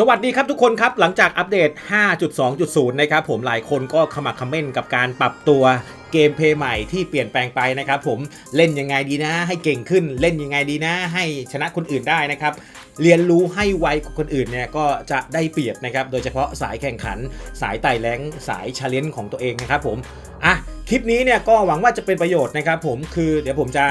สวัสดีครับทุกคนครับ หลังจากอัปเดต 5.2.0 นะครับผมหลายคนก็ขมักขม้นกับการปรับตัวเกมเพย์ใหม่ที่เปลี่ยนแปลงไปนะครับผมเล่นยังไงดีนะ ให้เก่งขึ้นเล่นยังไงดีนะ ให้ชนะคนอื่นได้นะครับ เรียนรู้ให้ไวกว่าคนอื่นเนี่ยก็จะได้เปรียบนะครับ โดยเฉพาะสายแข่งขัน สายไต่แรงสายชาเลนจ์ของตัวเองนะครับผมอะคลิปนี้เนี่ยก็หวังว่าจะเป็นประโยชน์นะครับผมคือเดี๋ยวผมจะ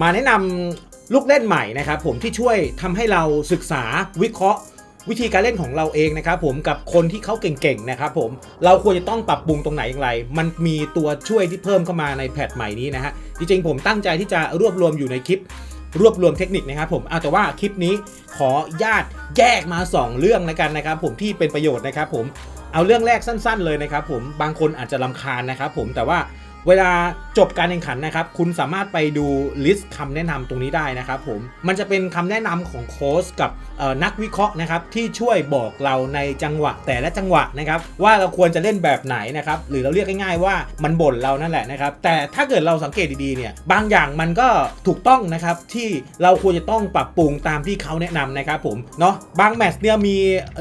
มาแนะนำลูกเล่นใหม่นะครับผมที่ช่วยทำให้เราศึกษาวิเคราะห์ วิธีการเล่นของเราเองนะครับผมกับคนที่เขาเก่งๆนะครับผมเราควรจะต้องปรับปรุงตรงไหนอย่างไร มันมีตัวช่วยที่เพิ่มเข้ามาในแพทใหม่นี้นะฮะจริงๆผมตั้งใจที่จะรวบรวมอยู่ในคลิปรวบรวมเทคนิคนะครับผมเอาแต่ว่าคลิปนี้ขอญาตแยกมา 2 เรื่องแล้วกันนะครับผมที่เป็นประโยชน์นะครับผมเอาเรื่องแรกสั้น ๆ เลยนะครับผมบางคนอาจจะลำคาญนะครับผมแต่ว่า เวลาจบการแข่งขันนะครับ คุณสามารถไปดูลิสต์คำแนะนำตรงนี้ได้นะครับผม มันจะเป็นคำแนะนำของโค้ชกับนักวิเคราะห์นะครับ ที่ช่วยบอกเราในจังหวะแต่ละจังหวะนะครับ ว่าเราควรจะเล่นแบบไหนนะครับ หรือเราเรียกง่ายๆว่ามันบ่นเรานั่นแหละนะครับ แต่ถ้าเกิดเราสังเกตดีๆเนี่ย บางอย่างมันก็ถูกต้องนะครับที่เราควรจะต้องปรับปรุงตามที่เขาแนะนำนะครับผม เนาะบางแมตช์เนี่ยมี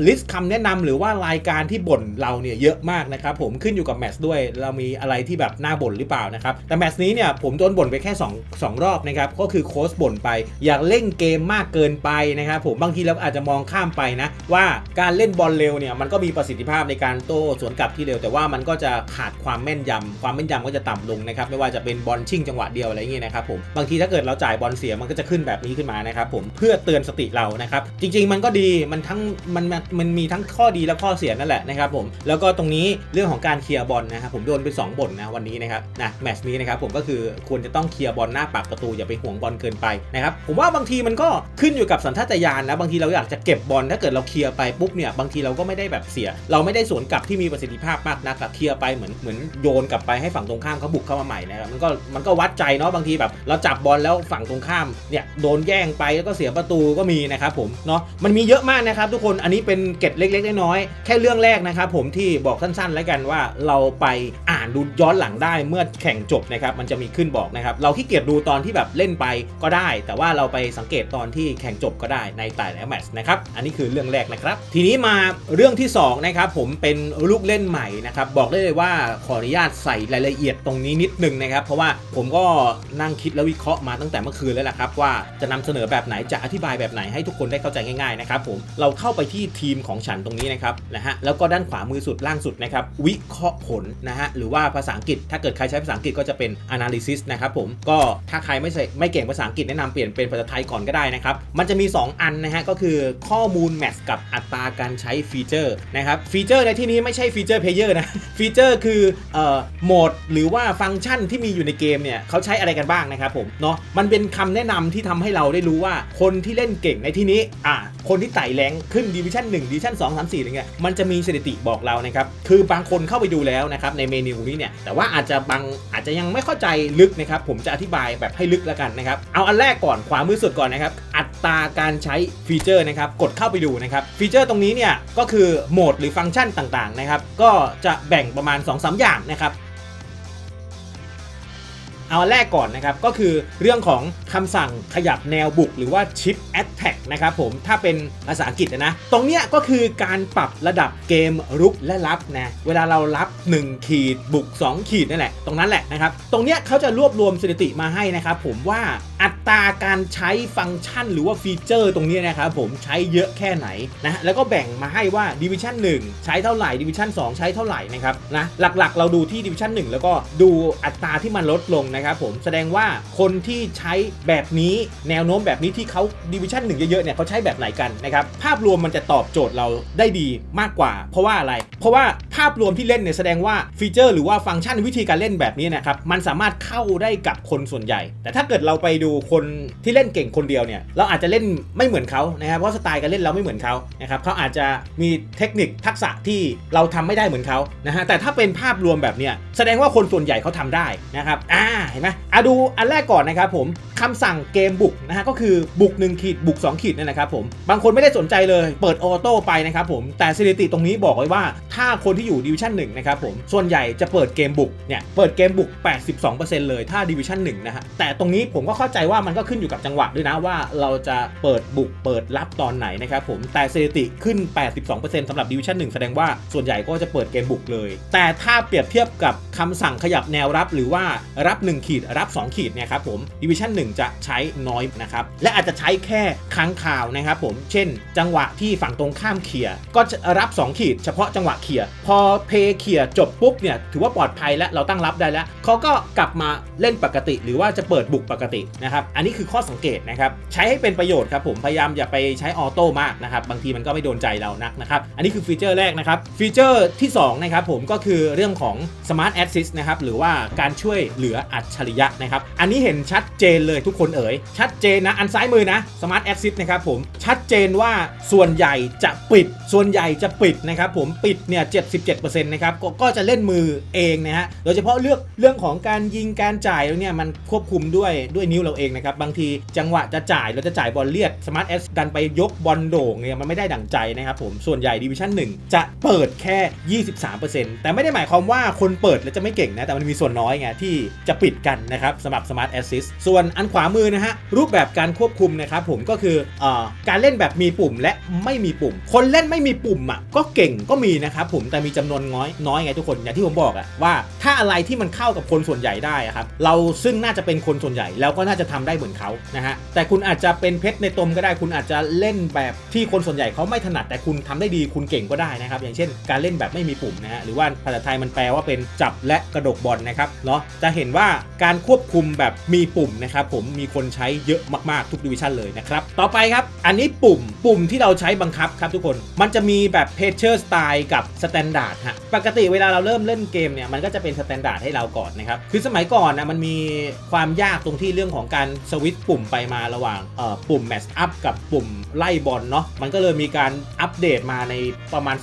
ลิสต์คำแนะนำหรือว่ารายการที่บ่นเราเนี่ยเยอะมากนะครับผมขึ้นอยู่กับแมตช์ด้วย เรามีอะไรที่แบบน่าบ่นหรือเปล่านะครับ แต่แมตช์นี้เนี่ยผมโดนบ่นไปแค่ 2 2 รอบนะครับ ก็คือโค้ชบ่นไป อยากเล่นเกมมากเกินไปนะครับผมบางทีเราอาจจะมองข้ามไปนะ ว่าการเล่นบอลเร็วเนี่ยมันก็มีประสิทธิภาพในการโต้สวนกลับที่เร็ว แต่ว่ามันก็จะขาดความแม่นยำความแม่นยำก็จะต่ำลงนะครับไม่ว่าจะเป็นบอลชิ่งจังหวะเดียวอะไรอย่างเงี้ยนะครับผมบางทีถ้าเกิดเราจ่ายบอลเสียมันก็จะขึ้นแบบนี้ขึ้นมานะครับผมเพื่อเตือนสติเรานะครับจริง ๆ มันก็ดีมันทั้งมันมันมีทั้งข้อดีและข้อเสียนั่นแหละนะครับผมแล้วก็ตรงนี้เรื่องของการเคลียร์บอลนะครับผมโดนไปสองบ่นนะวันนี้นะครับนะแมตช์นี้นะครับผมก็คือควรจะต้องเคลียร์บอลหน้าปากประตูอย่าไปห่วงบอลเกินไปนะครับผมว่าบางทีมันก็ขึ้นอยู่กับสัญชาตญาณนะบางทีเราอยากจะเก็บบอลถ้าเกิดเราเคลียร์ไปปุ๊บเนี่ยบางทีเราก็ไม่ได้แบบเสีย เราไม่ได้สวนกลับที่มีประสิทธิภาพมากนักเคลียร์ไปเหมือนเหมือนโยนกลับไปให้ฝั่งตรงข้ามเขาบุกเข้ามาใหม่นะครับมันก็มันก็วัดใจเนาะบางทีแบบเราจับบอลแล้วฝั่งตรงข้ามเนี่ยโดนแย่งไปแล้วก็เสียประตูก็มีนะครับผมเนาะมันมีเยอะมากนะครับทุกคนอันนี้เป็นเก็ดเล็กๆน้อยๆแค่เรื่องแรกนะครับผมที่บอกสั้นๆ แล้วกันว่าเราไปอ่านดูย้อนหลังได้เมื่อแข่งจบนะครับมันจะมีขึ้นบอกนะครับเราขี้เกียจดูตอนที่แบบเล่นไปก็ได้ แต่ว่าเราไปสังเกตตอนที่แข่งจบก็ได้ในแต่ละแมตช์นะครับอันนี้คือเรื่องแรกนะครับ ทีนี้มาเรื่องที่สองนะครับผมเป็นลูกเล่นใหม่นะครับบอกได้เลยว่าขออนุญาตใส่รายละเอียดตรงนี้นิดนึงนะครับ เพราะว่าผมก็นั่งคิดแล้ววิเคราะห์มาตั้งแต่เมื่อคืนแล้วล่ะครับ ว่าจะนำเสนอแบบไหนจะอธิบายแบบไหนให้ทุกคนได้เข้าใจง่ายๆนะครับผมเราเข้าไปที่ทีมของฉันตรงนี้นะครับนะฮะแล้วก็ด้านขวามือสุดล่างสุดนะครับวิเคราะห์ผลนะฮะหรือว่าภาษาอังกฤษถ้าเกิดใครใช้ภาษาอังกฤษก็จะเป็น analysis นะครับผมก็ถ้าใครไม่ใช่ไม่เก่งภาษาอังกฤษแนะนำเปลี่ยนเป็นภาษาไทยก่อนก็ได้นะครับ มันจะมี 2 อันนะฮะก็คือข้อมูลแมทกับอัตราการใช้ฟีเจอร์นะครับฟีเจอร์ในที่นี้ไม่ใช่ฟีเจอร์เพลเยอร์นะฟีเจอร์คือเอ่อโหมดหรือว่าฟังก์ชันที่มีอยู่ในเกมเนี่ยเขาใช้อะไรกันบ้างนะครับผมเนาะมันเป็นคำแนะนำที่ทำให้เราได้รู้ว่าคนที่เล่นเก่งในที่นี้อะคนที่ไต่แรงขึ้นดิวิชั่น1ดิวิชั่น2 3 4อะไรเงี้ยมันจะมีสถิติบอกเรานะครับคือบางคนเข้าไปดูแล้วนะครับในเมนูนี้เนี่ยแต่ว่าอาจจะบางอาจจะยังไม่เข้าใจลึกนะครับ ผมจะอธิบายแบบให้ลึกแล้วกันนะครับ เอาอันแรกก่อนขวามือสุดก่อนนะครับ อัตราการใช้ฟีเจอร์นะครับ กดเข้าไปดูนะครับ ฟีเจอร์ตรงนี้เนี่ยก็คือโหมดหรือฟังก์ชันต่างๆนะครับ ก็จะแบ่งประมาณ 2-3 อย่างนะครับ เอาแรกก่อนนะครับ ก็คือเรื่องของคำสั่งขยับแนวบุกหรือว่า Chip Attack นะครับผมถ้าเป็นภาษาอังกฤษนะ ตรงเนี้ยก็คือการปรับระดับเกมรุกและรับนะเวลาเรารับ 1 ขีดบุก 2 ขีดนั่นแหละ ตรงนั้นแหละนะครับ ตรงเนี้ยเขาจะรวบรวมสถิติมาให้นะครับผมว่า อัตราการใช้ฟังก์ชันหรือว่าฟีเจอร์ตรงนี้นะครับผมใช้เยอะแค่ไหนนะแล้วก็แบ่งมาให้ว่า Division 1 ใช้เท่าไหร่ Division 2 ใช้เท่าไหร่นะครับนะหลักๆ เราดูที่ Division 1 แล้วก็ดูอัตราที่มันลดลงนะครับผมแสดงว่าคนที่ใช้แบบนี้แนวโน้มแบบนี้ที่เขา Division 1 เยอะๆเนี่ยเขาใช้แบบไหนกันนะครับภาพรวมมันจะตอบโจทย์เราได้ดีมากกว่า เพราะว่าอะไร เพราะว่าภาพรวมที่เล่นเนี่ยแสดงว่าฟีเจอร์หรือว่าฟังก์ชันวิธีการเล่นแบบนี้นะครับมันสามารถเข้าได้กับคนส่วนใหญ่ แต่ถ้าเกิดเราไปดูคนที่เล่นเก่งคนเดียวเนี่ยเราอาจจะเล่นไม่เหมือนเขานะครับเพราะสไตล์การเล่นเราไม่เหมือนเขานะครับเขาอาจจะมีเทคนิคทักษะที่เราทำไม่ได้เหมือนเขานะฮะแต่ถ้าเป็นภาพรวมแบบเนี้ยแสดงว่าคนส่วนใหญ่เขาทำได้นะครับอ่าเห็นไหมอะดูอันแรกก่อนนะครับผมคำสั่งเกมบุกนะฮะก็คือบุก1ขีดบุก2ขีดนั่นนะครับผมบางคนไม่ได้สนใจเลยเปิดออโต้ไปนะครับผมแต่สถิติตรงนี้บอกไว้ว่าถ้าคนที่อยู่ดิวิชั่น1นะครับผมส่วนใหญ่จะเปิดเกมบุกเนี่ยเปิดเกมบุก 82%เลยถ้าดิวิชั่น1นะฮะแต่ตรงนี้ผมก็เข้าใจว่ามันก็ขึ้นอยู่กับจังหวะด้วยนะว่าเราจะเปิดบุกเปิดรับตอนไหนนะครับผมแต่สถิติขึ้น 82%สำหรับดิวิชั่น1แสดงว่าส่วนใหญ่ก็จะเปิดเกมบุกเลย แต่ถ้าเปรียบเทียบกับคำสั่งขยับแนวรับหรือว่ารับ 1 ขีดรับ 2 ขีดเนี่ยครับผมดิวิชั่น1จะใช้น้อยนะครับและอาจจะใช้แค่ครั้งข่าวนะครับผมเช่น จังหวะที่ฝั่งตรงข้ามเขี่ยก็จะรับ 2 ขีด เฉพาะจังหวะเขี่ยพอเพย์เขี่ยจบปุ๊บเนี่ยถือว่าปลอดภัยและเราตั้งรับได้แล้วเขาก็กลับมาเล่นปกติ หรือว่าจะเปิดบุกปกตินะครับ อันนี้คือข้อสังเกตนะครับ ใช้ให้เป็นประโยชน์ครับผม พยายามอย่าไปใช้ออโต้มากนะครับ บางทีมันก็ไม่โดนใจเรานักนะครับ อันนี้คือฟีเจอร์แรกนะครับ ฟีเจอร์ที่สองนะครับผมก็คือเรื่องของ Smart Assist นะครับ หรือว่าการช่วยเหลืออัจฉริยะนะครับ อันนี้เห็นชัดเจนเลยทุกคนเอ๋ย ชัดเจนนะ อันซ้ายมือนะ Smart Assist นะครับผม ชัดเจนว่าส่วนใหญ่จะปิด ส่วนใหญ่จะปิดนะครับผม ปิดเนี่ย 77%นะครับก็ก็จะเล่นมือเองนะฮะ โดยเฉพาะเรื่องเรื่องของการยิง การจ่ายแล้วเนี่ยมันควบคุมด้วยด้วยนิ้วเราเองนะครับบางทีจังหวะจะจ่ายเราจะจ่ายบอลเลียด Smart S ดันไปยกบอลโด่งเนี่ยมันไม่ได้ดั่งใจนะครับผมส่วนใหญ่ดิวิชั่น1 จะเปิดแค่ 23%แต่ไม่ได้หมายความว่าคนเปิดแล้วจะไม่เก่งนะแต่มันมีส่วนน้อยไงที่จะปิดกันนะครับสำหรับ Smart Assist ส่วนอันขวามือนะฮะรูปแบบการควบคุมนะครับผมก็คืออการเล่นแบบมีปุ่มและไม่มีปุ่ม คนเล่นไม่มีปุ่มอะก็เก่งก็มีนะครับผมแต่มีจำนวนน้อยน้อยไงทุกคนอย่างที่ผมบอกอะว่าถ้าอะไรที่มันเข้ากับคนส่วนใหญ่ได้ครับเราซึ่งน่าจะเป็นคนส่วนใหญ่แล้วก็น่าจะทำได้เหมือนเขานะฮะแต่คุณอาจจะเป็นเพชรในตมก็ได้ คุณอาจจะเล่นแบบที่คนส่วนใหญ่เขาไม่ถนัดแต่คุณทำได้ดีคุณเก่งก็ได้นะครับ อย่างเช่น การเล่นแบบไม่มีปุ่มนะฮะหรือว่าภาษาไทยมันแปลว่าเป็นจับและกระดกบอลนะครับเนาะจะเห็นว่าการควบคุมแบบมีปุ่มนะครับผมมีคนใช้เยอะมากๆทุกดิวิชั่นเลยนะครับต่อไปครับอันนี้ปุ่มปุ่มที่เราใช้บังคับครับทุกคนมันจะมีแบบเพเชอร์สไตล์กับสแตนดาร์ดฮะปกติเวลาเราเริ่มเล่นเกมเนี่ยมันก็จะเป็นสแตนดาร์ดให้เราก่อนนะครับคือสมัยก่อนนะมันมีความยากตรงที่เรื่องของการสวิตช์ปุ่มไปมาระหว่างปุ่มแมชอัพกับปุ่มไล่บอลเนาะมันก็เลยมีการอัปเดตมาในประมาณ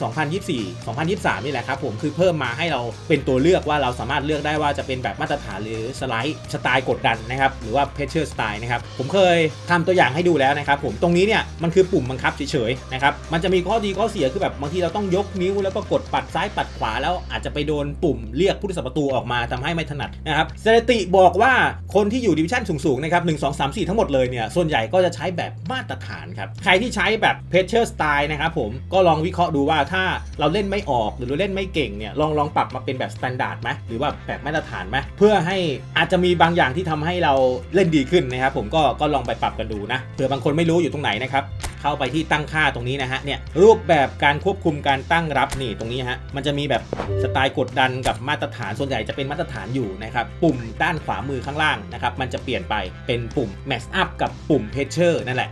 2024 2023 นี่แหละครับผมคือเพิ่มมาให้เราเป็นตัวเลือกว่าเราสามารถเลือกได้ว่าจะเป็นแบบมาตรฐานหรือสไลด์สไตล์กดดันนะครับหรือว่าเพชเชอร์สไตล์นะครับผมเคยทำตัวอย่างให้ดูแล้วนะครับผมตรงนี้เนี่ยมันคือปุ่มบังคับเฉยๆนะครับมันจะมีข้อดีข้อเสียคือแบบบางทีเราต้องยกนิ้วแล้วก็กดปัดซ้ายปัดขวาแล้วอาจจะไปโดนปุ่มเรียกผู้รักษาประตูออกมาทำให้ไม่ถนัดนะครับสถิติบอกว่าคนที่อยู่ดิวิชั่นสูงงนะครับ1 2 3 4ทั้งหมดเลยเนี่ยส่วนใหญ่ก็จะใช้แบบมาตรฐานครับใครที่ใช้แบบเพเชอร์สไตล์นะครับผมก็ลองวิเคราะห์ดูว่าถ้าเราเล่นไม่ออกหรือเราเล่นไม่เก่งเนี่ยลองลองปรับมาเป็นแบบสแตนดาร์ดไหมหรือว่าแบบมาตรฐานไหมเพื่อให้อาจจะมีบางอย่างที่ทำให้เราเล่นดีขึ้นนะครับผมก็ก็ลองไปปรับกันดูนะเผื่อบางคนไม่รู้อยู่ตรงไหนนะครับ เข้าไปที่ตั้งค่าตรงนี้นะฮะเนี่ยรูปแบบการควบคุมการตั้งรับนี่ตรงนี้ฮะมันจะมีแบบสไตล์กดดันกับมาตรฐานส่วนใหญ่จะเป็นมาตรฐานอยู่นะครับปุ่มด้านขวามือข้างล่างนะครับมันจะเปลี่ยนไปเป็นปุ่ม Max Up กับปุ่ม Pressure นั่นแหละ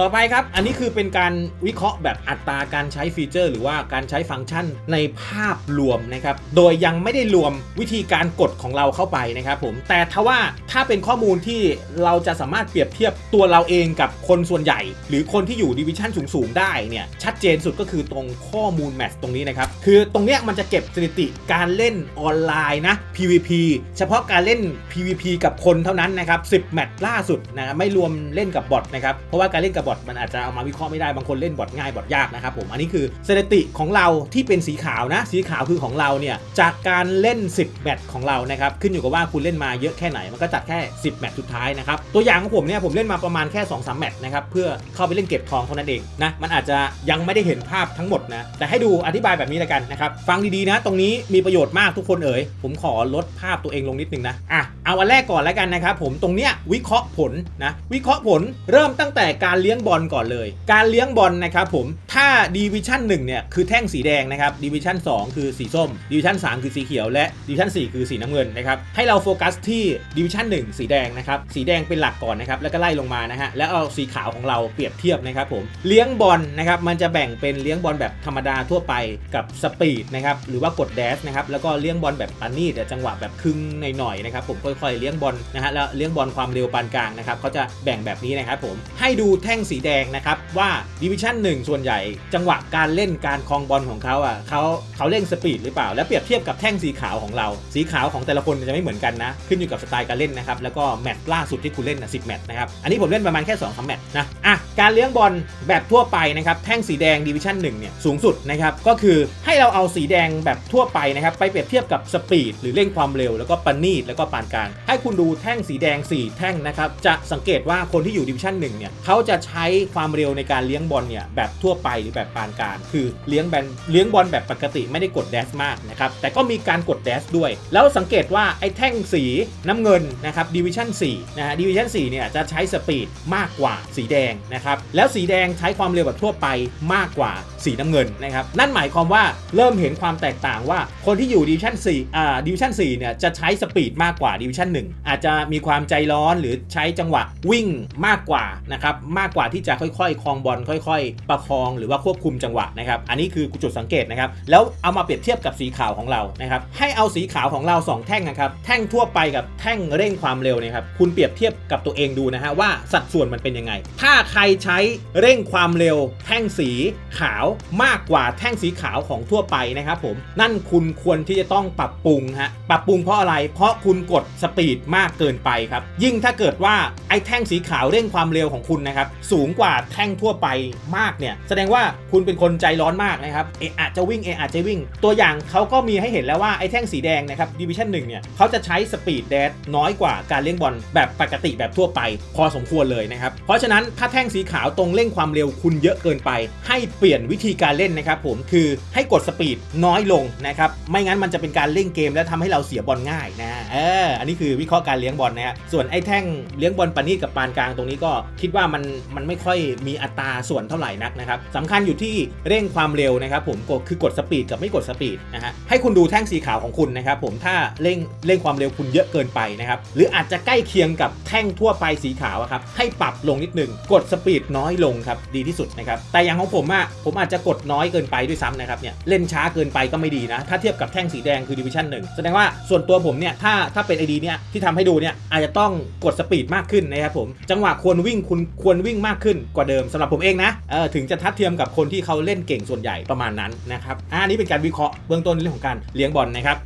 ต่อไปครับ อันนี้คือเป็นการวิเคราะห์แบบอัตราการใช้ฟีเจอร์ หรือว่าการใช้ฟังก์ชันในภาพรวมนะครับ โดยยังไม่ได้รวมวิธีการกดของเราเข้าไปนะครับผม แต่ถ้าว่าถ้าเป็นข้อมูลที่เราจะสามารถเปรียบเทียบตัวเราเองกับคนส่วนใหญ่ หรือคนที่อยู่ดิวิชั่นสูง ๆ ได้เนี่ยชัดเจนสุดก็คือตรงข้อมูลแมทตรงนี้นะครับ คือตรงเนี้ยมันจะเก็บสถิติการเล่นออนไลน์นะ PVP เฉพาะการเล่น PVP กับคนเท่านั้นนะครับ10แมตช์ล่าสุดนะไม่รวมเล่นกับบอทนะครับเพราะว่าการเล่นกับบอทมันอาจจะเอามาวิเคราะห์ไม่ได้บางคนเล่นบอทง่ายบอทยากนะครับผมอันนี้คือสถิติของเราที่เป็นสีขาวนะ สีขาวคือของเราเนี่ยจากการเล่น 10 แมตช์ของเรานะครับขึ้นอยู่กับว่าคุณเล่นมาเยอะแค่ไหนมันก็จัดแค่ 10 แมตช์สุดท้ายนะครับตัวอย่างของผมเนี่ยผมเล่นมาประมาณแค่2-3แมตช์นะครับเพื่อเข้าไปเล่นเก็บทองเท่านั้นเองนะมันอาจจะยังไม่ได้เห็นภาพทั้งหมดนะแต่ให้ดูอธิบายแบบนี้ล้วกันนะครับฟังดีๆนะตรงนี้มีประโยชน์มากทุกคนเอ๋ยผมขอลดภาพตัวเองลงนิดนึงนะอะเอาอันแรกก่อนแล้วกันนะครับผมตรงเนี้ยวิเคราะห์ผลนะวิเคราะห์ผลเริ่มตั้งแต่การเลี้ยงบอลก่อนเลย การเลี้ยงบอลนะครับผมถ้าดิวิชั่น1เนี่ยคือแท่งสีแดงนะครับดิวิชั่น2คือสีส้มดิวิชั่น3คือสีเขียวและดิวิชั่น4คือสีน้ำเงินนะครับให้เราโฟกัสที่ดิวิชั่น1สีแดงนะครับสีแดงเป็นหลักก่อนนะครับแล้วก็ไล่ลงมานะฮะแล้วเอาสีขาวของเราเปรียบเทียบนะครับผมเลี้ยงบอลนะครับมันจะแบ่งเป็นเลี้ยงบอลแบบธรรมดาทั่วไปกับสปีดนะครับหรือว่ากดแดชนะครับแล้วก็เลี้ยงบอลแบบปานี่แต่จังหวะแบบครึ่งหน่อยๆนะครับผมค่อยๆเลี้ยงบอลนะฮะแล้วเลี้ยงบอลความเร็วปานกลางนะครับเขาจะแบ่งแบบนี้นะครับผมให้ดูแท่งสีแดงนะครับว่าดิวิชั่น1 ส่วนใหญ่จังหวะการเล่นการคลองบอลของเขาอะเขาเขาเล่นสปีดหรือเปล่า แล้วเปรียบเทียบกับแท่งสีขาวของเรา สีขาวของแต่ละคนจะไม่เหมือนกันนะ ขึ้นอยู่กับสไตล์การเล่นนะครับแล้วก็แมตช์ล่าสุดที่คุณเล่นนะสิแมตช์นะครับอันนี้ผมเล่นประมาณแค่2องสามแมตช์นะอะการเลี้ยงบอลแบบทั่วไปนะครับแท่งสีแดงดิวิชั่น1เนี่ยสูงสุดนะครับก็คือให้เราเอาสีแดงแบบทั่วไปนะครับไปเปรียบเทียบกับสปีดหรือเร่งความเร็วแล้วก็ปานนีดแล้วก็ปานกลางให้คุณดูแท่งสีแดง 4 แท่งนะครับจะสังเกตว่าคนที่อยู่ดิวิชั่น1เนี่ยเขาจะใช้ช้ความเร็วในการเลี้ยงบอลเนี่ยแบบทั่วไปหรือแบบปานกลางคือเลี้ยงแบนเลี้ยงบอลแบบปกติไม่ได้กดแดชมากนะครับแต่ก็มีการกดแดชด้วย แล้วสังเกตว่าไอ้แท่งสีน้ำเงินนะครับดิวิชั่น4นะฮะดิวิชั่น4เนี่ยจะใช้สปีดมากกว่าสีแดงนะครับแล้วสีแดงใช้ความเร็วแบบทั่วไปมากกว่าสีน้ำเงินนะครับนั่นหมายความว่าเริ่มเห็นความแตกต่างว่าคนที่อยู่ดิวิชั่น4อ่าดิวิชั่น4เนี่ยจะใช้สปีดมากกว่าดิวิชั่น1อาจจะมีความใจร้อนหรือใช้จังหวะวิ่งมากกว่านะครับมากกว่าที่จะค่อยๆคลองบอลค่อย ๆ ประคองหรือว่าควบคุมจังหวะนะครับ อันนี้คือจุดสังเกตนะครับ แล้วเอามาเปรียบเทียบกับสีขาวของเรานะครับ ให้เอาสีขาวของเราสองแท่งนะครับ แท่งทั่วไปกับแท่งเร่งความเร็วนี่ครับ คุณเปรียบเทียบกับตัวเองดูนะฮะว่าสัดส่วนมันเป็นยังไง ถ้าใครใช้เร่งความเร็ว แท่งสีขาวมากกว่าแท่งสีขาวของทั่วไปนะครับผม นั่นคุณควรที่จะต้องปรับปรุงฮะ ปรับปรุงเพราะอะไร เพราะคุณกดสปีดมากเกินไปครับ ยิ่งถ้าเกิดว่าไอ้แท่งสีขาวเร่งความเร็วของคุณนะครับสูงกว่าแท่งทั่วไปมากเนี่ยแสดงว่าคุณเป็นคนใจร้อนมากนะครับเออาจจะวิ่งเออาจจะวิ่ง ตัวอย่างเขาก็มีให้เห็นแล้วว่าไอ้แท่งสีแดงนะครับดิวิชั่นหนึ่งเนี่ยเขาจะใช้สปีดแดดน้อยกว่าการเล่นบอลแบบปกติแบบทั่วไป พอสมควรเลยนะครับเพราะฉะนั้นถ้าแท่งสีขาวตรงเร่งความเร็วคุณเยอะเกินไป ให้เปลี่ยนวิธีการเล่นนะครับผมคือให้กดสปีดน้อยลงนะครับไม่งั้นมันจะเป็นการเล่นเกมแล้วทำให้เราเสียบอลง่ายนะเอออันนี้คือวิเคราะห์การเลี้ยงบอลนะฮะส่วนไอ้แท่งเลี้ยงบอลปานนีดกับปานกลางตรงนี้ก็คิดว่ามันมันไม่ค่อยมีอัตราส่วนเท่าไหร่นักนะครับสำคัญอยู่ที่เร่งความเร็วนะครับผมกดคือกดสปีดกับไม่กดสปีดนะฮะให้คุณดูแท่งสีขาวของคุณนะครับผมถ้าเร่งเร่งความเร็วคุณเยอะเกินไปนะครับหรืออาจจะใกล้เคียงกับแท่งทั่วไปสีขาวครับให้ปรับลงนิดนึงกดสปีดน้อยลงครับดีที่สุดนะครับแต่อย่างของผมอะผมอาจจะกดน้อยเกินไปด้วยซ้ำนะครับเนี่ยเล่นช้าเกินไปก็ไม่ดีนะถ้าเทียบกับแท่งสีแดงคือดิวิชั่นหนึ่งแสดงว่าส่วนตัวผมเนี่ยถ้าถ้าเป็นไอดีเนี่ยที่ทำให้ดูเนี่ยอาจจะต้องกดสปีดมากขึ้นนะครับผมจังหวะควรวิ่งคุณควรวิ่งมากขึ้นกว่าเดิมสำหรับผมเองนะเออถึงจะทัดเทียมกับคนที่เขาเล่นเก่งส่วนใหญ่ประมาณนั้นนะครับอันนี้เป็นการวิเคราะห์เบื้องต้นในเรื่องของการเลี้ยงบอลนะครับ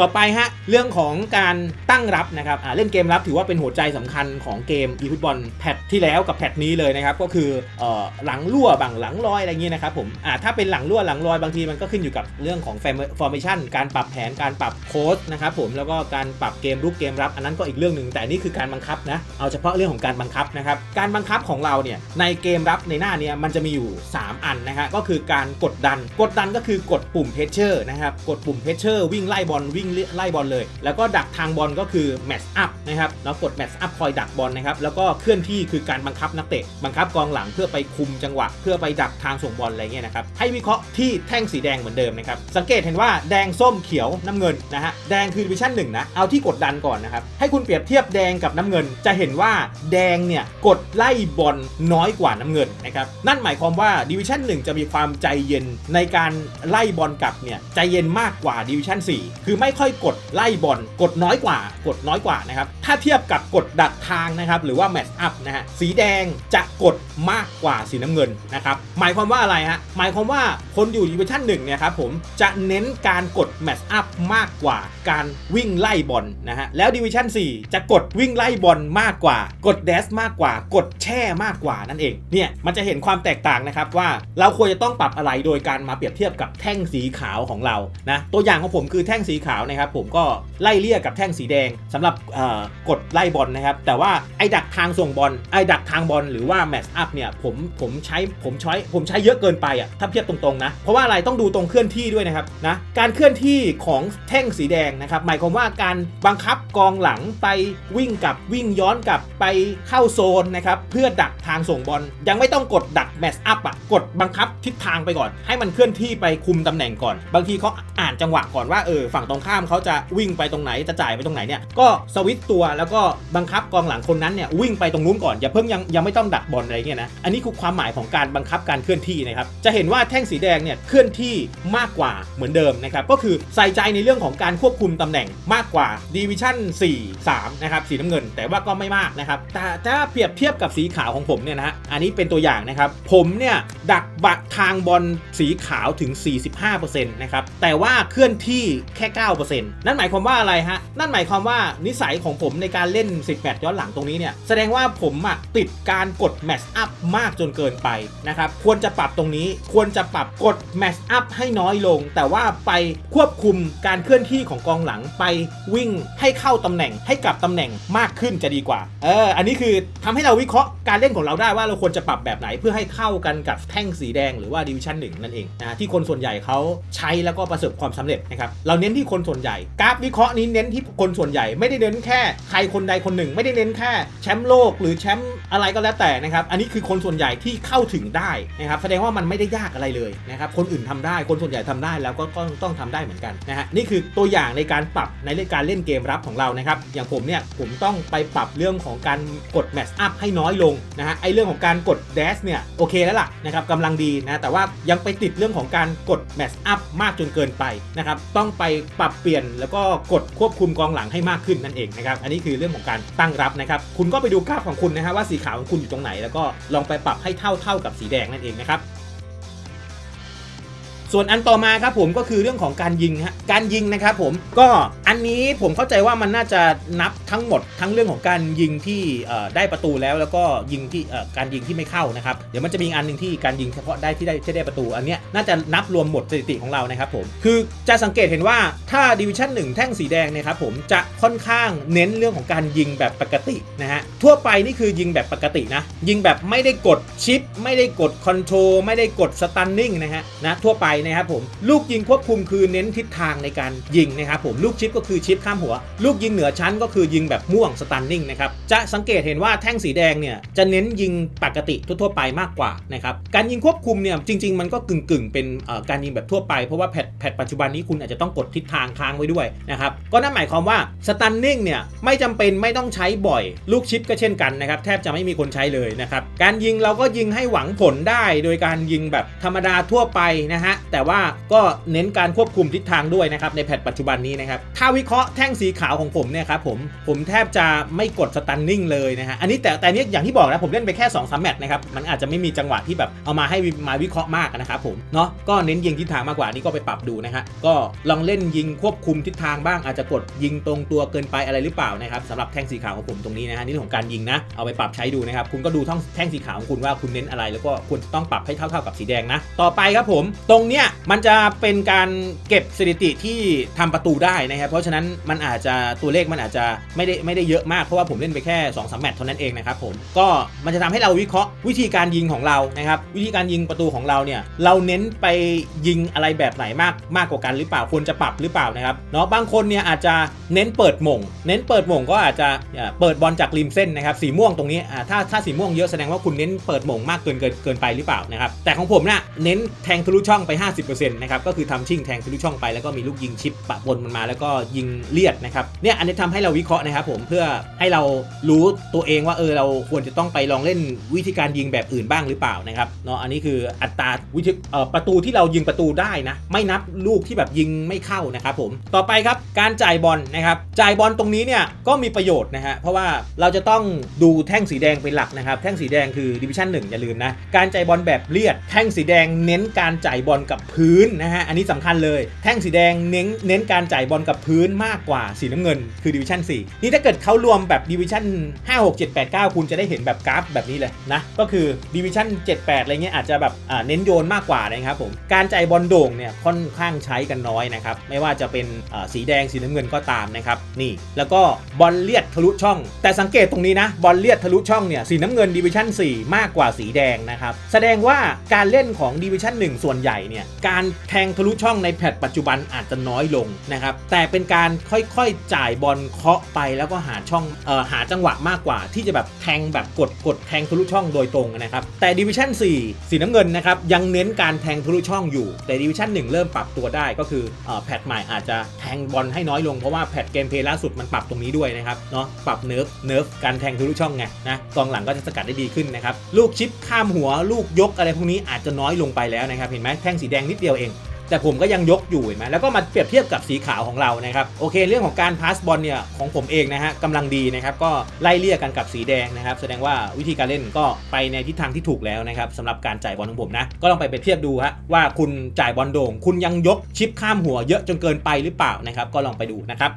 ต่อไปฮะเรื่องของการตั้งรับนะครับอ่าเล่นเกมรับถือว่าเป็นหัวใจสำคัญของเกมอีฟุตบอลแพทที่แล้วกับแพทนี้เลยนะครับก็คืออหลังรั่วบังหลังลอยอะไรเงี้ยนะครับผมอ่าถ้าเป็นหลังรั่วหลังลอยบางทีมันก็ขึ้นอยู่กับเรื่องของฟอร์เมชันการปรับแผนการปรับโค้ดนะครับผมแล้วก็การปรับเกมรุกเกมรับอันนั้นก็อีกเรื่องหนึ่งแต่นี่คือการบังคับนะเอาเฉพาะเรื่องของการบังคับนะครับการบังคับของเราเนี่ยในเกมรับในหน้าเนี้มันจะมีอยู่ 3 อันนะฮะก็คือการกดดัน กดดันก็คือกดปุ่มเพชเชอร์นะครับกดปุ่มเพชเชอร์วิ่งไล่บอลวิ่งไล่บอลเลย แล้วก็ดักทางบอลก็คือแมทช์อัพนะครับแล้วกดแมทช์อัพคอยดักบอลนะครับแล้วก็เคลื่อนที่คือการบังคับนักเตะบังคับกองหลังเพื่อไปคุมจังหวะ เพื่อไปดักทางส่งบอลอะไรเงี้ยนะครับให้วิเคราะห์ที่แท่งสีแดงเหมือนเดิมนะครับสังเกตเห็นว่าแดงส้มเขียวน้ำเงินนะฮะแดงคือดิวิชั่นหนึ่งนะเอาที่กดดันก่อนนะครับให้คุณเปรียบเทียบแดงกับน้ำเงิน จะเห็นว่าแดงเนี่ยกดไล่บอลน้อยกว่าน้ำเงินนะครับนั่นหมายความว่าดิวิชั่นหนึ่งจะมีความใจเย็นในการไล่บอลกลับเนี่ยใจเย็นมากกว่าดิวิชั่น4คือไม่ค่อยกดไล่บอลกดน้อยกว่า กดน้อยกว่านะครับ ถ้าเทียบกับกดดักทางนะครับหรือว่าแมทช์อัพนะฮะสีแดงจะกดมากกว่าสีน้ำเงินนะครับหมายความว่าอะไรฮะหมายความว่าคนอยู่ดิวิชั่นหนึ่งเนี่ยครับผมจะเน้นการกดแมทช์อัพมากกว่าการวิ่งไล่บอลนะฮะแล้วดิวิชั่น4 จะกดวิ่งไล่บอลมากกว่า กดเดสมากกว่า กดแช่มากกว่านั่นเองเนี่ยมันจะเห็นความแตกต่างนะครับว่าเราควรจะต้องปรับอะไรโดยการมาเปรียบเทียบกับแท่งสีขาวของเรานะตัวอย่างของผมคือแท่งสีขาวนะครับผมก็ไล่เลี่ยกับแท่งสีแดงสำหรับกดไล่บอลนะครับ แต่ว่าไอ้ดักทางส่งบอลไอ้ดักทางบอลหรือว่าแมทช์อัพเนี่ยผมผมใช้ผมใช้ผมใช้เยอะเกินไปอะถ้าเทียบตรงๆนะเพราะว่าอะไรต้องดูตรงเคลื่อนที่ด้วยนะครับนะการเคลื่อนที่ของแท่งสีแดงนะครับหมายความว่าการบังคับกองหลังไปวิ่งกับวิ่งย้อนกลับไปเข้าโซนนะครับเพื่อดักทางส่งบอลยังไม่ต้องกดดักแมทช์อัพอะกดบังคับทิศทางไปก่อน ให้มันเคลื่อนที่ไปคุมตำแหน่งก่อน บางทีเขาอ่านจังหวะก่อนว่าเออฝั่งตรงข้ามข้ามเขาจะวิ่งไปตรงไหนจะจ่ายไปตรงไหนเนี่ยก็สวิตตัวแล้วก็บังคับกองหลังคนนั้นเนี่ยวิ่งไปตรงนู้นก่อนอย่าเพิ่งยังยังไม่ต้องดักบอลอะไรเงี้ยนะอันนี้คือความหมายของการบังคับการเคลื่อนที่นะครับจะเห็นว่าแท่งสีแดงเนี่ยเคลื่อนที่มากกว่าเหมือนเดิมนะครับก็คือใส่ใจในเรื่องของการควบคุมตำแหน่งมากกว่าดิวิชั่น4 3นะครับสีน้ำเงิน แต่ว่าก็ไม่มากนะครับแต่ถ้าเปรียบเทียบกับสีขาวของผมเนี่ยนะฮะอันนี้เป็นตัวอย่างนะครับผมเนี่ยดักบักทางบอลสีขาวถึง 45%นะครับแต่ว่าเคลื่อนที่แค่ 9%นั่นหมายความว่าอะไรฮะ นั่นหมายความว่านิสัยของผมในการเล่น 10 แมตช์ย้อนหลังตรงนี้เนี่ย แสดงว่าผมอะติดการกดแมตช์อัพมากจนเกินไปนะครับ ควรจะปรับตรงนี้ ควรจะปรับกดแมตช์อัพให้น้อยลง แต่ว่าไปควบคุมการเคลื่อนที่ของกองหลังไปวิ่งให้เข้าตำแหน่งให้กลับตำแหน่งมากขึ้นจะดีกว่า เออ อันนี้คือทำให้เราวิเคราะห์การเล่นของเราได้ว่าเราควรจะปรับแบบไหนเพื่อให้เข้ากันกับแท่งสีแดงหรือว่าดิวิชั่นหนึ่งนั่นเองนะที่คนส่วนใหญ่เขาใช้แล้วก็ประสบความสำเร็จนะครับ เราเน้นที่คนส่วนใหญ่ กราฟวิเคราะห์นี้เน้นที่คนส่วนใหญ่ ไม่ได้เน้นแค่ใครคนใดคนหนึ่ง ไม่ได้เน้นแค่แชมป์โลกหรือแชมป์อะไรก็แล้วแต่นะครับ อันนี้คือคนส่วนใหญ่ที่เข้าถึงได้นะครับ แสดงว่ามันไม่ได้ยากอะไรเลยนะครับ คนอื่นทำได้ คนส่วนใหญ่ทำได้แล้วก็ก็ต้องทำได้เหมือนกันนะฮะ นี่คือตัวอย่างในการปรับในเรื่องการเล่นเกมรับของเรานะครับ อย่างผมเนี่ยผมต้องไปปรับเรื่องของการกดแมทช์อัพให้น้อยลงนะฮะ ไอเรื่องของการกดแดชเนี่ยโอเคแล้วล่ะนะครับกำลังดีนะ แต่ว่ายังไปติดเรื่องของการกดแมทช์อัพมากจนเกินไปนะครับ ต้องไปปรับเปลี่ยนแล้วก็กดควบคุมกองหลังให้มากขึ้นนั่นเองนะครับอันนี้คือเรื่องของการตั้งรับนะครับคุณก็ไปดูกราฟของคุณนะฮะว่าสีขาวของคุณอยู่ตรงไหน แล้วก็ลองไปปรับให้เท่าเท่ากับสีแดงนั่นเองนะครับ ส่วนอันต่อมาครับผมก็คือเรื่องของการยิงฮะการยิงนะครับผมก็อันนี้ผมเข้าใจว่ามันน่าจะนับทั้งหมดทั้งเรื่องของการยิงที่ได้ประตูแล้วแล้วก็ยิงที่การยิงที่ไม่เข้านะครับเดี๋ยวมันจะมีอันหนึ่งที่การยิงเฉพาะได้ที่ได้ที่ได้ประตู อันเนี้ยน่าจะนับรวมหมดสถิติของเรานะครับผมคือจะสังเกตเห็นว่าถ้าดิวิชั่น1แท่งสีแดงนี่ยครับผมจะค่อนข้างเน้นเรื่องของการยิงแบบปกตินะฮะทั่วไปนี่คือยิงแบบปกตินะยิงแบบไม่ได้กดชิป ไม่ได้กดคอนโทรลไม่ได้กดสตันนิ่งนะฮะนะทั่วไปนะครับผมลูกยิงควบคุมคือเน้นทิศทางในการยิงนะครับผมลูกชิปก็คือชิปข้ามหัว ลูกยิงเหนือชั้นก็คือยิงแบบม่วงสตันนิ่งนะครับจะสังเกตเห็นว่าแท่งสีแดงเนี่ยจะเน้นยิงปกติทั่วๆไปมากกว่านะครับการยิงควบคุมเนี่ยจริง ๆ มันก็กึ่งๆ เป็นการยิงแบบทั่วไปเพราะว่าแพทแพทปัจจุบันนี้คุณอาจจะต้องกดทิศทางค้างไว้ด้วยนะครับก็นั่นหมายความว่าสตันนิ่งเนี่ยไม่จำเป็นไม่ต้องใช้บ่อย ลูกชิปก็เช่นกันนะครับแทบจะไม่มีคนใช้เลยนะครับการยิงเราก็ยิงให้หวังผลได้ โดยการยิงแบบธรรมดาทั่วไปนะฮะแต่ว่าก็เน้นการควบคุมทิศทางด้วยนะครับในแพทปัจจุบันนี้นะครับถ้าวิเคราะห์แท่งสีขาวของผมเนี่ยครับผมผมแทบจะไม่กดสตันนิ่งเลยนะฮะอันนี้แต่แต่นี้อย่างที่บอกนะผมเล่นไปแค่2อสมแมตช์นะครับมันอาจจะไม่มีจังหวะที่แบบเอามาให้มาวิเคราะห์มากนะครับผมเนาะก็เน้นยิงทิศทางมากกว่านี่ก็ไปปรับดูนะฮะก็ลองเล่นยิงควบคุมทิศทางบ้างอาจจะกดยิงตรงตัวเกินไปอะไรหรือเปล่านะครับสำหรับแท่งสีขาวของผมตรงนี้นะฮะนี่เรื่องของการยิงนะเอาไปปรับใช้ดูนะครับคุณก็ดูท่องแท่งสีขาวของคุณว่าคุณเน้นอะไร แล้วก็ควรจะต้องปรับให้เท่าๆกับสีแดงนะ ต่อไปครับผมตรงเนี้ยมันจะเป็นการเก็บสถิติที่ทำประตูได้นะครับ เพราะฉะนั้นมันอาจจะตัวเลขมันอาจจะไม่ได้ไม่ได้เยอะมากเพราะว่าผมเล่นไปแค่2อสแมตช์เท่านั้นเองนะครับผมก็มันจะทำให้เราวิเคราะห์วิธีการยิงของเรานะครับวิธีการยิงประตูของเราเนี่ยเราเน้นไปยิงอะไรแบบไหนมากมากกว่ากันหรือเปล่าควรจะปรับหรือเปล่านะครับเนาะบางคนเนี่ยอาจจะเน้นเปิดหม่ง เน้นเปิดหม่งก็อาจจะเปิดบอลจากริมเส้นนะครับสีม่วงตรงนี้ถ้าถ้าสีม่วงเยอะแสดงว่าคุณเน้นเปิดหม่งมากเกินเกินเกินไปหรือเปล่านะครับแต่ของผมน่ะเน้นแทงทะลุช่องไป50%นะครับก็คือทำชิ่งแทงทะลุช่องไปแล้วก็มีลูกยิงชิปปะปนมันมา แล้วก็ยิงเลียดนะครับเนี่ยอันนี้ทำให้เราวิเคราะห์นะครับผมเพื่อให้เรารู้ตัวเองว่าเออเราควรจะต้องไปลองเล่นวิธีการยิงแบบอื่นบ้างหรือเปล่านะครับเนาะอันนี้คืออัตราวิธีประตูที่เรายิงประตูได้นะ ไม่นับลูกที่แบบยิงไม่เข้านะครับผมต่อไปครับการจ่ายบอลนะครับจ่ายบอลตรงนี้เนี่ยก็มีประโยชน์นะฮะเพราะว่าเราจะต้องดูแท่งสีแดงเป็นหลักนะครับแท่งสีแดงคือดิวิชั่นหนึ่งอย่าลืมนะการจ่ายบอลแบบเลียด แท่งสีแดงเน้นการจ่ายบอลกับพื้นนะฮะ อันนี้สำคัญเลย แท่งสีแดงเน้นเน้นการจ่ายบอลกับพื้นมากกว่าสีน้ำเงิน คือดิวิชั่น4นี่ถ้าเกิดเขารวมแบบดิวิชั่น5 6 7 8 9 คุณจะได้เห็นแบบกราฟแบบนี้เลยนะ ก็คือดิวิชั่น7 8 อะไรเงี้ยอาจจะแบบเน้นโยนมากกว่านะครับผม การจ่ายบอลโด่งเนี่ยค่อนข้างใช้กันน้อยนะครับ ไม่ว่าจะเป็นสีแดงสีน้ำเงินก็ตามนะครับ นี่ แล้วก็บอลเลียดทะลุช่อง แต่สังเกตตรงนี้นะ บอลเลียดทะลุช่องเนี่ยสีน้ำเงินดิวิชั่น4 มากกว่าสีแดงนะครับ แสดงว่าการเล่นของดิวิชั่น1ส่วนใหญ่เนี่ยการแทงทะลุช่องในแพทปัจจุบันอาจจะน้อยลงนะครับ แต่เป็นการค่อยๆจ่ายบอลเคาะไปแล้วก็หาช่องออหาจังหวะมากกว่า ที่จะแบบแทงแบบกดกดแทงทะลุช่องโดยตรงนะครับ แต่ดิวิชั่น4 สีน้ำเงินนะครับยังเน้นการแทงทะลุช่องอยู่ แต่ดิวิชั่น1 เริ่มปรับตัวได้ก็คือออแพทใหม่อาจจะแทงบอลให้น้อยลงเพราะว่าแพทเกมเพลย์ล่าสุดมันปรับตรงนี้ด้วยนะครับเนาะปรับเนิร์ฟเนิร์ฟการแทงทะลุช่องไงนะกองหลังก็จะสกัดได้ดีขึ้นนะครับลูกชิปข้ามหัวลูกยกอะไรพวกนี้อาจจะน้อยลงไปแล้วนะครับเห็นไหมแท่งสีแดงนิดเดียวเอง แต่ผมก็ยังยกอยู่เห็นไหมแล้วก็มาเปรียบเทียบกับสีขาวของเรานะครับโอเค เรื่องของการพาสบอลเนี่ยของผมเองนะฮะกำลังดีนะครับก็ไล่เลี่ยกันกับสีแดงนะครับ แสดงว่าวิธีการเล่นก็ไปในทิศทางที่ถูกแล้วนะครับสำหรับการจ่ายบอลของผมนะก็ลองไปเปรียบเทียบดูฮะว่าคุณจ่ายบอลโด่ง คุณยังยกชิปข้ามหัวเยอะจนเกินไปหรือเปล่านะครับก็ลองไปดูนะครับ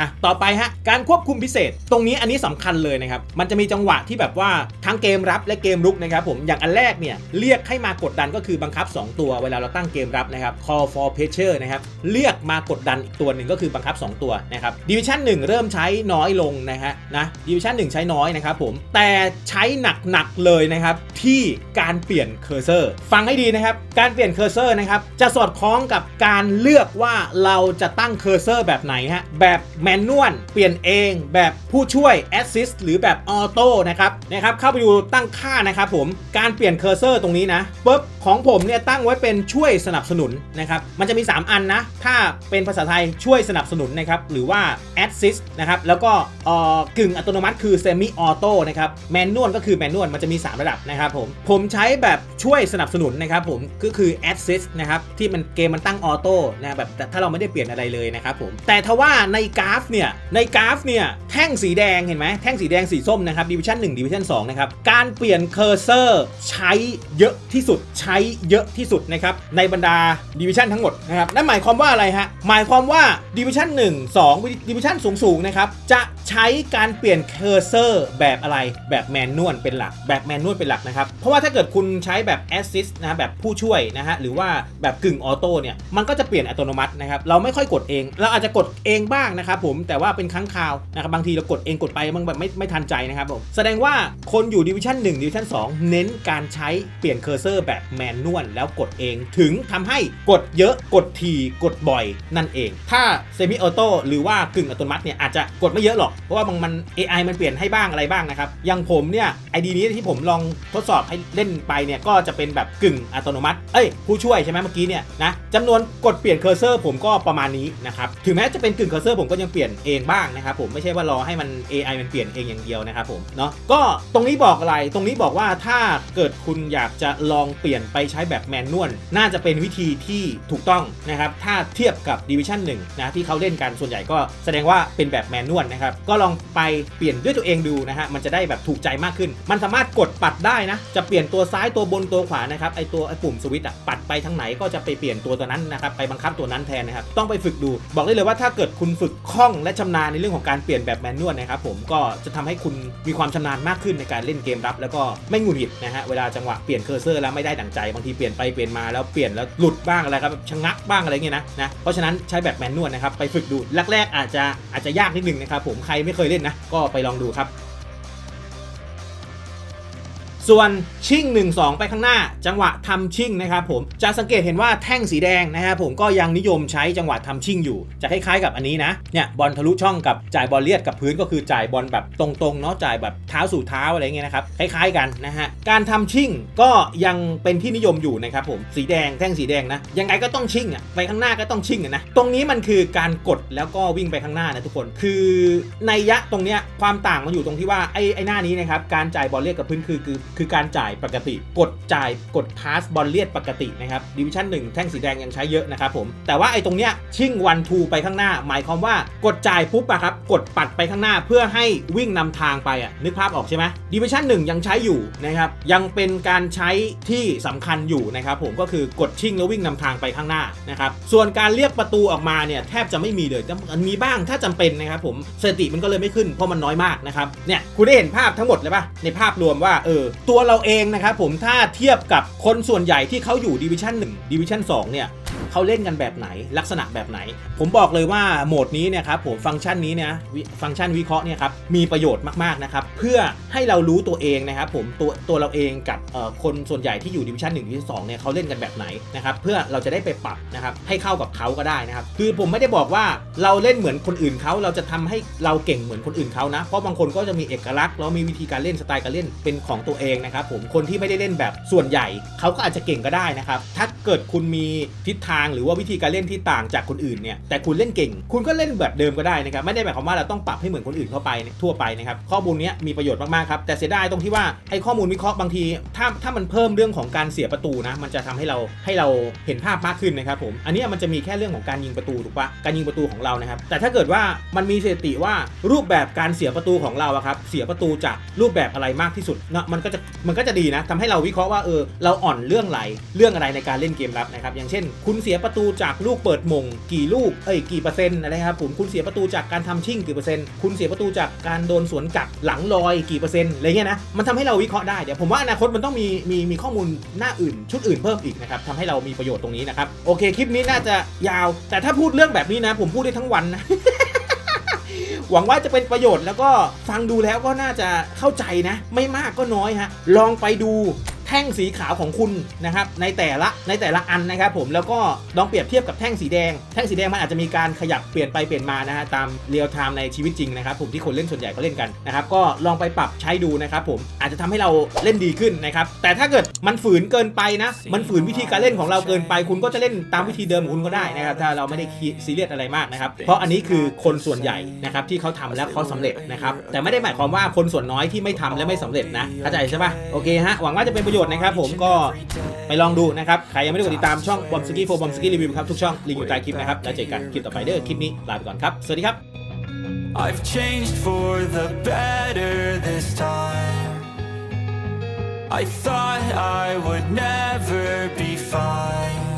อะต่อไปฮะการควบคุมพิเศษ ตรงนี้อันนี้สำคัญเลยนะครับมันจะมีจังหวะที่แบบว่าทั้งเกมรับและเกมรุกนะครับผมอย่างอันแรกเนี่ยเรียกให้มากดดันก็คือบังคับ 2 ตัวเวลาเราตั้งเกมรับนะครับ call for pressure นะครับเรียกมากดดันอีกตัวหนึ่งก็คือบังคับ 2 ตัวนะครับดิวิชั่น1เริ่มใช้น้อยลงนะฮะนะดิวิชั่น1ใช้น้อยนะครับผมแต่ใช้หนักๆเลยนะครับที่การเปลี่ยนเคอร์เซอร์ ฟังให้ดีนะครับการเปลี่ยนเคอร์เซอร์นะครับจะสอดคล้องกับการเลือกว่าเราจะตั้งเคอร์เซอร์แบบไหนฮะแบบแมนนวลเปลี่ยนเองแบบผู้ช่วย Assist หรือแบบออโต้นะครับนะครับเข้าไปดูตั้งค่านะครับผมการเปลี่ยนเคอร์เซอร์ตรงนี้นะปุ๊บของผมเนี่ยตั้งไว้เป็นช่วยสนับสนุนนะครับมันจะมี 3 อันนะ ถ้าเป็นภาษาไทยช่วยสนับสนุนนะครับหรือว่า Assist นะครับแล้วก็เอ่อกึ่งอัตโนมัติคือ Semi Auto นะครับแมนนวลก็คือแมนนวลมันจะมี 3 ระดับนะครับผมผมใช้แบบช่วยสนับสนุนนะครับผมก็คือ Assist นะครับที่มันเกมมันตั้งออโต้นะแบบแต่ถ้าเราไม่ได้เปลี่ยนอะไรเลยนะครับผมแต่ทว่าในการาฟเนี่ยในกราฟเนี่ยแท่งสีแดงเห็นไหมแท่งสีแดงสีส้มนะครับดิวิชั่น1ดิวิชั่น2นะครับการเปลี่ยนเคอร์เซอร์ใช้เยอะที่สุดใช้เยอะที่สุดนะครับในบรรดาดิวิชั่นทั้งหมดนะครับนั่นหมายความว่าอะไรฮะหมายความว่าดิวิชั่น1 2ดิวิชั่นสูงสูงๆนะครับจะใช้การเปลี่ยนเคอร์เซอร์แบบอะไรแบบแมนนวลเป็นหลักแบบแมนนวลเป็นหลักนะครับเพราะว่าถ้าเกิดคุณใช้แบบ Assist นะแบบผู้ช่วยนะฮะหรือว่าแบบกึ่งออโต้เนี่ยมันก็จะเปลี่ยนอัตโนมัตินะครับเราไม่ค่อยกดเอง เราอาจจะกดเองบ้างนะครับผมแต่ว่าเป็นครั้งคราวนะครับบางทีเรากดเองกดไปมันแบบไม่ไม่ทันใจนะครับผมแสดงว่าคนอยู่ดิวิชั่น1ดิวิชั่น2 เน้นการใช้เปลี่ยนเคอร์เซอร์แบบแมนนวลแล้วกดเองถึงทำให้กดเยอะกดทีกดบ่อยนั่นเอง ถ้าเซมิออโต้หรือว่ากึ่งอัตโนมัติเนี่ยอาจจะกดไม่เยอะหรอก เพราะว่าบางมัน AI มันเปลี่ยนให้บ้างอะไรบ้างนะครับอย่างผมเนี่ยไอดีนี้ที่ผมลองทดสอบให้เล่นไปเนี่ยก็จะเป็นแบบกึ่งอัตโนมัติเอ้ยผู้ช่วยใช่ไหมเมื่อกี้เนี่ยนะจำนวนกดเปลี่ยนเคอร์เซอร์ผมก็ประมาณนี้นะครับถึงแม้จะเป็นกึ่งเคอร์เซอร์ผมก็ยังเปลี่ยนเองบ้างนะครับผมไม่ใช่ว่ารอให้มัน AI มันเปลี่ยนเองอย่างเดียวนะครับผมเนาะก็ตรงนี้บอกอะไรตรงนี้บอกว่าถ้าเกิดคุณอยากจะลองเปลี่ยนไปใช้แบบแมนนวลน่าจะเป็นวิธีที่ถูกต้องนะครับถ้าเทียบกับดิวิชั่น1นะที่เขาเล่นกันส่วนใหญ่ก็แสดงว่าเป็นแบบแมนนวลนะครับก็ลองไปเปลี่ยนด้วยตัวเองดูนะฮะมันจะได้แบบถูกใจมากขึ้น มันสามารถกดปัดได้นะจะเปลี่ยนตัวซ้ายตัวบนตัวขวานะครับไอตัวไอปุ่มสวิตช์อะปัดไปทางไหนก็จะไปเปลี่ยนตัวตัวนั้นนะครับไปบังคับตัวนั้นแทนนะครับต้องไปฝึกดู บอกได้เลยว่าถ้าเกิดคุณฝึกคล่องและชำนาญในเรื่องของการเปลี่ยนแบบแมนนวลนะครับผมก็จะทำให้คุณมีความชำนาญมากขึ้นในการเล่นเกมรับ แล้วก็ไม่งุนหงิดนะฮะเวลาจังหวะเปลี่ยนเคอร์เซอร์แล้วไม่ได้ดั่งใจบางทีเปลี่ยนไปเปลี่ยนมาแล้วเปลี่ยนแล้วหลุดบ้างอะไรครับชะงักบ้างอะไรเงี้ยนะนะเพราะฉะนั้นใช้แบบแมนนวลนะครับไปฝึกดูแรกๆอาจจะอาจจะยากนิดนึงนะครับผมใครไม่เคยเล่นนะก็ไปลองดูครับ ส่วนชิ่ง 1 2 ไปข้างหน้า จังหวะทำชิ่งนะครับผมจะสังเกตเห็นว่าแท่งสีแดงนะครับผมก็ยังนิยมใช้จังหวะทำชิ่งอยู่ จะคล้ายๆกับอันนี้นะเนี่ยบอลทะลุช่องกับจ่ายบอลเลียดกับพื้นก็คือจ่ายบอลแบบตรงๆเนาะจ่ายแบบเท้าสู่เท้าอะไรเงี้ยนะครับคล้ายๆกันนะฮะการทำชิ่งก็ยังเป็นที่นิยมอยู่นะครับผมสีแดงแท่งสีแดงนะยังไงก็ต้องชิ่งอะไปข้างหน้าก็ต้องชิ่งอะนะตรงนี้มันคือการกดแล้วก็วิ่งไปข้างหน้านะทุกคน คือในยะตรงเนี้ยความต่างมันอยู่ตรงที่ว่าไอ้ไอ้หน้านี้นะครับการจ่ายบอลเลียดกับพื้นคือคือคือการจ่ายปกติ กดจ่ายกดพาสบอลเลียดปกตินะครับดิวิชั่น1แท่งสีแดงยังใช้เยอะนะครับผมแต่ว่าไอ้ตรงเนี้ยชิ่งวันทูไปข้างหน้า หมายความว่ากดจ่ายปุ๊บอะครับกดปัดไปข้างหน้าเพื่อให้วิ่งนำทางไปอะนึกภาพออกใช่ไหมดิวิชั่น1ยังใช้อยู่นะครับยังเป็นการใช้ที่สำคัญอยู่นะครับผมก็คือกดชิ่งแล้ววิ่งนำทางไปข้างหน้านะครับส่วนการเรียกประตูออกมาเนี่ยแทบจะไม่มีเลยมันมีบ้างถ้าจำเป็นนะครับผมสติมันก็เลยไม่ขึ้นเพราะมันน้อยมากนะครับเนี่ยคุณได้เห็นภาพทั้งหมดเลยปะในภาพรวมว่าเออตัวเราเองนะครับผมถ้าเทียบกับคนส่วนใหญ่ที่เขาอยู่ดิวิชั่น1ดิวิชั่น2เนี่ย เขาเล่นกันแบบไหนลักษณะแบบไหน ผมบอกเลยว่าโหมดนี้เนี่ยครับผมฟังก์ชันนี้เนี่ยฟังก์ชันวิเคราะห์เนี่ยครับมีประโยชน์มากๆนะครับเพื่อให้เรารู้ตัวเองนะครับผมตัวตัวเราเองกับคนส่วนใหญ่ที่อยู่ดิวิชั่นหนึ่งดิวิชั่นสองเนี่ยเขาเล่นกันแบบไหนนะครับเพื่อเราจะได้ไปปรับนะครับให้เข้ากับเขาก็ได้นะครับคือผมไม่ได้บอกว่าเราเล่นเหมือนคนอื่นเขาเราจะทำให้เราเก่งเหมือนคนอื่นเขานะเพราะบางคนก็จะมีเอกลักษณ์แล้วมีวิธีการเล่นสไตล์การเล่นเป็นของตัวเองนะครับผมคนที่ไม่ได้เล่นแบบส่วนใหญ่เขาก็อาจจะเก่งก็ได้นะครับถ้าเกิดคุณมีทิศทางางหรือว่าวิธีการเล่นที่ต่างจากคนอื่นเนี่ยแต่คุณเล่นเก่ง คุณก็เล่นแบบเดิมก็ได้นะครับไม่ได้หมายความว่าเราต้องปรับให้เหมือนคนอื่นเข้าไปทั่วไปนะครับข้อมูลนี้มีประโยชน์มากๆครับแต่เสียดายตรงที่ว่าไอ้ข้อมูลวิเคราะห์บางทีถ้าถ้ามันเพิ่มเรื่องของการเสียประตูนะมันจะทำให้เราให้เราเห็นภาพมากขึ้นนะครับผมอันนี้มันจะมีแค่เรื่องของการยิงประตูถูกปะการยิงประตูของเรานะครับแต่ถ้าเกิดว่ามันมีสถิติว่ารูปแบบการเสียประตูของเราครับเสียประตูจากรูปแบบอะไรมากที่สุดเนาะมันก็จะมันก็จะดีนะทำให้เราวิเคราะห์ว่าเออเราอ่อนเรื่องอะไรเรื่องอะไรในการเล่นเกมรับนะครับอย่างเช่นคุณเสียประตูจากลูกเปิดมง กี่ลูก เอ้ยกี่เปอร์เซ็นต์อะไรครับผมคุณเสียประตูจากการทำชิ่งกี่เปอร์เซ็นต์คุณเสียประตูจากการโดนสวนกลับหลังลอยกี่เปอร์เซ็นต์อะไรเงี้ยนะมันทำให้เราวิเคราะห์ได้เดี๋ยวผมว่าอนาคตมันต้องมีมีมีข้อมูลหน้าอื่น ชุดอื่นเพิ่มอีกนะครับทำให้เรามีประโยชน์ตรงนี้นะครับโอเคคลิปนี้น่าจะยาว แต่ถ้าพูดเรื่องแบบนี้นะ ผมพูดได้ทั้งวันนะหวังว่าจะเป็นประโยชน์แล้วก็ฟังดูแล้วก็น่าจะเข้าใจนะ ไม่มากก็น้อยฮะลองไปดู แท่งสีขาวของคุณนะครับในแต่ละในแต่ละอันนะครับผมแล้วก็ลองเปรียบเทียบกับแท่งสีแดง แท่งสีแดงมันอาจจะมีการขยับเปลี่ยนไปเปลี่ยนมานะฮะตามเรียลไทม์ในชีวิตจริงนะครับผมที่คนเล่นส่วนใหญ่เขาเล่นกันนะครับก็ลองไปปรับใช้ดูนะครับผมอาจจะทำให้เราเล่นดีขึ้นนะครับแต่ถ้าเกิดมันฝืนเกินไปนะ มันฝืนวิธีการเล่นของเราเกินไป คุณก็จะเล่นตามวิธีเดิมของคุณก็ได้นะครับถ้าเราไม่ได้ซีเรียสอะไรมากนะครับเพราะอันนี้คือคนส่วนใหญ่นะครับที่เขาทำแล้วเขาสำเร็จนะครับแต่ไม่ได้หมายความว่าคนส่วนน้อยที่ไม่ทำและไม่สำเร็จนะเข้าใจใช่ปะโอเคฮะหวังว่าจะเป็นประโยชน์นะครับผมก็ไปลองดูนะครับ ใครยังไม่ได้กดติดตามช่องบอมสกี้โฟบอมสกี้รีวิวครับทุกช่องลิงก์อยู่ใต้คลิปนะครับ แล้วเจอกันคลิปต่อไปเด้อคลิปนี้ลาไปก่อนครับ สวัสดีครับ I've changed for the better this time. I thought I would never be fine.